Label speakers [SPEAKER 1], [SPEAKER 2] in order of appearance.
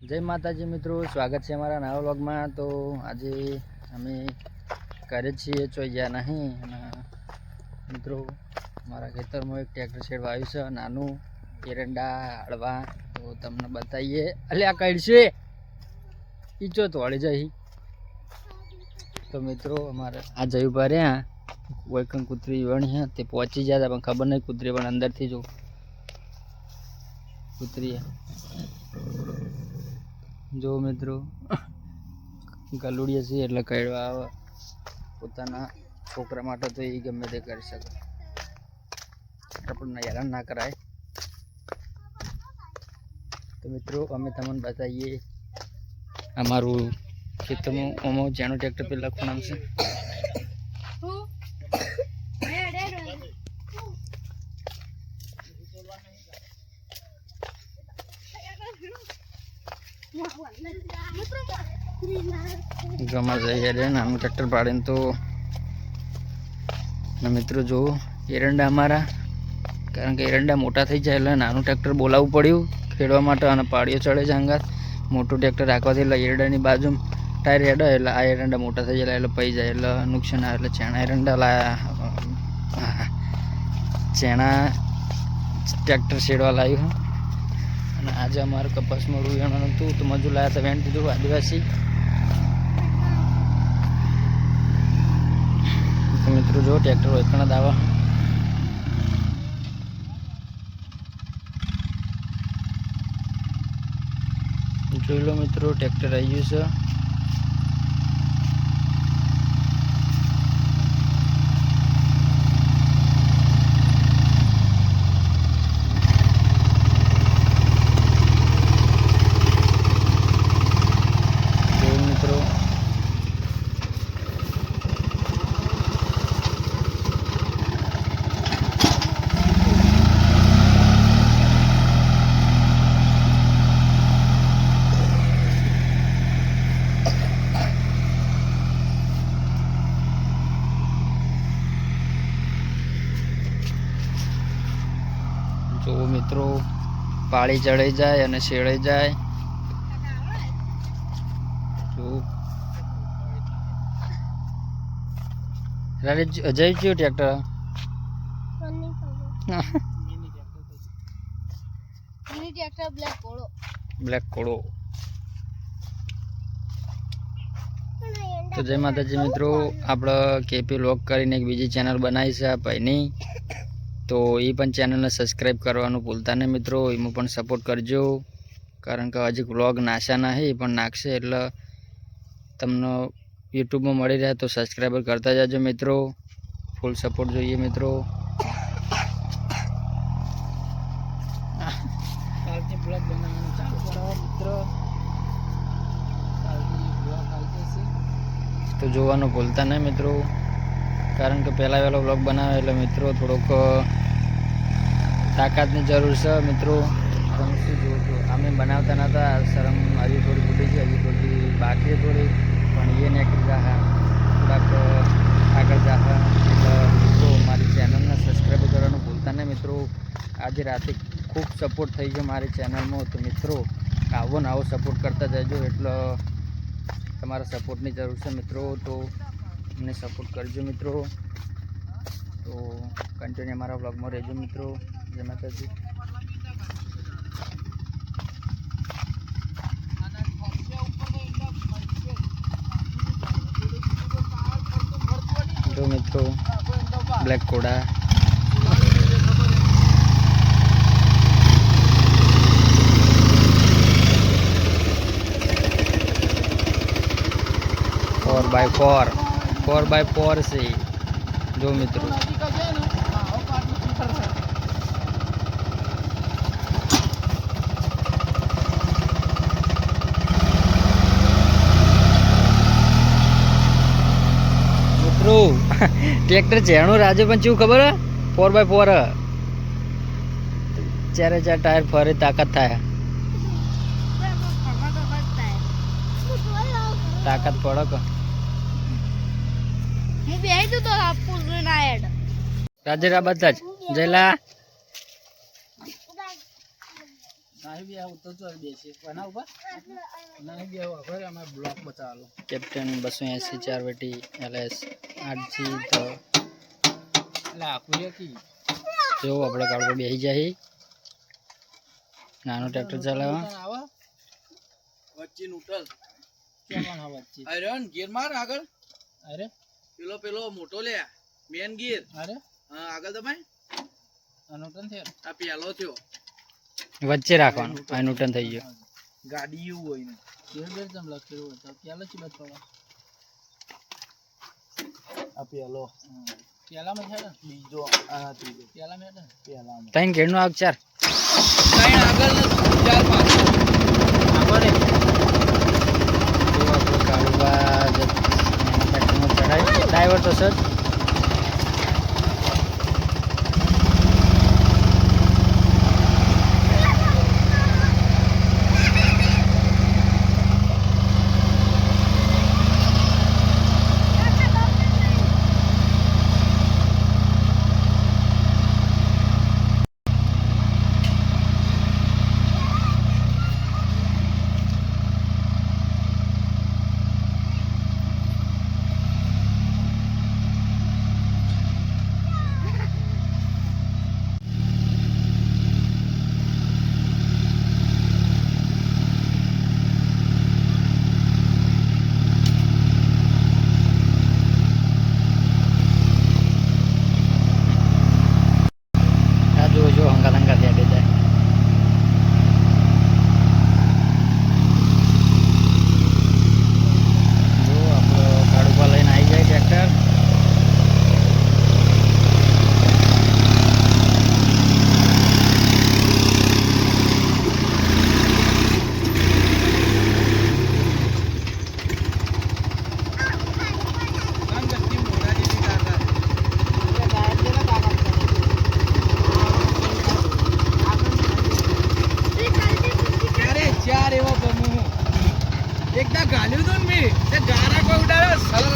[SPEAKER 1] જય માતાજી મિત્રો, સ્વાગત છે અમારા નવા વ્લોગમાં. તો આજે અમે ઘરે છીએ ચોઈયા નહીં. અને મિત્રો, મારા ખેતરમાં એક ટ્રેક્ટર શેડ વાવ્યું છે, નાનું, એરંડા, હળવા. તો તમને બતાવીએ. અલે, આ કાઢશે ઈચો તો વળી જઈ તો મિત્રો, અમારે આ જયું ભર્યા કંઈ કૂતરી વણી તે પહોંચી ગયા હતા પણ ખબર નહીં કૂતરી પણ અંદરથી જો કૂતરી જો મિત્રો, ગલુડિયા છે એટલે કડવા આવે, પોતાના છોકરા માટે તો એ ગમે તે કરી શકે. આપણને હેરાન ના કરાય. તો મિત્રો, અમે તમને બતાવીએ, અમારું ખેતરમાં અમારું જેનું ટ્રેક્ટર પેલા ખૂણામ છે. ગમા જઈએ રે નાનું ટ્રેક્ટર પાડીને તો મિત્રો જો એરંડા અમારા, કારણ કે એરંડા મોટા થઈ જાય એટલે નાનું ટ્રેક્ટર બોલાવવું પડ્યું ખેડવા માટે અને પાડીઓ ચડે છે અંગાત મોટું ટ્રેક્ટર રાખવાથી એટલે એરંડાની બાજુ ટાયર હેડે એટલે આ એરંડા મોટા થઈ જાય એટલે પઈ જાય એટલે નુકસાન આવે એટલે ચેણા એરંડા લાયા ચેણા ટ્રેક્ટર શેડવા લાવ્યું અને આજે અમારે કપાસમાં રૂ વેણવાનું હતું તો મજૂર લાયા હતા વેણ દીધું, આદિવાસી. તો મિત્રો જો, ટ્રેક્ટર હોય દાવા. જોઈ લો મિત્રો, ટ્રેક્ટર આવી ગયું છે જોયું મિત્રો જો મિત્રો પાળી ચડાઈ જાય અને શેળાઈ જાય. જઈ ગયું ટ્રેક્ટર? બ્લેક કોળો. તો જય માતાજી મિત્રો આપણે કેપી લોક કરીને એક બીજી ચેનલ બનાવી છે આ ભાઈની. તો એ પણ ચેનલને સબસ્ક્રાઈબ કરવાનું ભૂલતા નહીં મિત્રો. એમાં પણ સપોર્ટ કરજો. કારણ કે હજી વ્લોગ નાશા નહીં પણ નાખશે એટલે તમને યુટ્યુબમાં મળી રહે તો સબસ્ક્રાઈબર કરતા જજો મિત્રો. ફૂલ સપોર્ટ જોઈએ મિત્રો. તો જોવાનું ભૂલતા નહીં મિત્રો. કારણ કે પહેલાં વહેલો બ્લોગ બનાવે એટલે મિત્રો થોડોક તાકાતની જરૂર છે. મિત્રો, તમે શું જુઓ છો? અમે બનાવતા નહોતા શરમ હજી થોડી ભૂલી છે. હજી થોડી બાકી થોડી. પણ એ નીકળી જાહા, થોડાક આગળ જાહા. એટલે મિત્રો, મારી ચેનલને સબસ્ક્રાઈબ કરવાનું ભૂલતા નહીં. મિત્રો, આજે રાતે ખૂબ સપોર્ટ થઈ ગયો મારી ચેનલમાં તો મિત્રો, આવો ને આવો સપોર્ટ કરતા જજો. એટલે તમારા સપોર્ટની જરૂર છે મિત્રો. તો અમને સપોર્ટ કરજો મિત્રો. તો કન્ટિન્યુ અમારા બ્લોગમાં રહેજો મિત્રો. જય માતાજી. જો મિત્રો black Koda four by four four by four છે જો મિત્રો. મિત્રો ટ્રેક્ટર ચેણું રાજુ પણ શું ખબર ફોર બાય ફોર ચારે ચાર ટાયર ફરે તાકાત થાય. તાકાત પડો કે?
[SPEAKER 2] હું બેહી તું તો આપું ના એડ
[SPEAKER 1] રાજેરા બધા જ. જયલા.
[SPEAKER 3] નહીં બે તો જો બેસી. બનાવ ઉપર? નહીં બે વગર અમે બ્લોક બચાવેલો
[SPEAKER 1] કેપ્ટન બસો એસી ચાર વેટી એલએસ આઠજી તો જો આપણે કાળકો બેસી જાય નાનો ટ્રેક્ટર ચલાવવા.
[SPEAKER 3] આવે.
[SPEAKER 4] વચ્ચે નુટલ
[SPEAKER 3] કેમ હા વચ્ચે?
[SPEAKER 4] આયરન ગિયર માર આગળ.
[SPEAKER 3] અરે.
[SPEAKER 4] પેલો પેલો મોટો લે. મેન ગીર
[SPEAKER 3] અરે?
[SPEAKER 4] હા આગળ દબાય
[SPEAKER 3] અનુટન થયો
[SPEAKER 4] આ પેલો થયો.
[SPEAKER 1] વચ્ચે રાખવાનો. અનુટન થઈ ગયો.
[SPEAKER 4] ગાડી એવું હોય ને.
[SPEAKER 3] કેર બેર તમ લખેલું હોય. તો પેલો ચી બત
[SPEAKER 4] આ પેલો.
[SPEAKER 3] પેલામાં છે ને?
[SPEAKER 4] બીજો આ ત્રીજો.
[SPEAKER 3] પેલામાં
[SPEAKER 4] પેલામાં.
[SPEAKER 1] ત્રણ ઘેરનો આગ ચાર.
[SPEAKER 4] ત્રણ આગળ ચાર आहे. ड्रायव्हर तसंच. એવા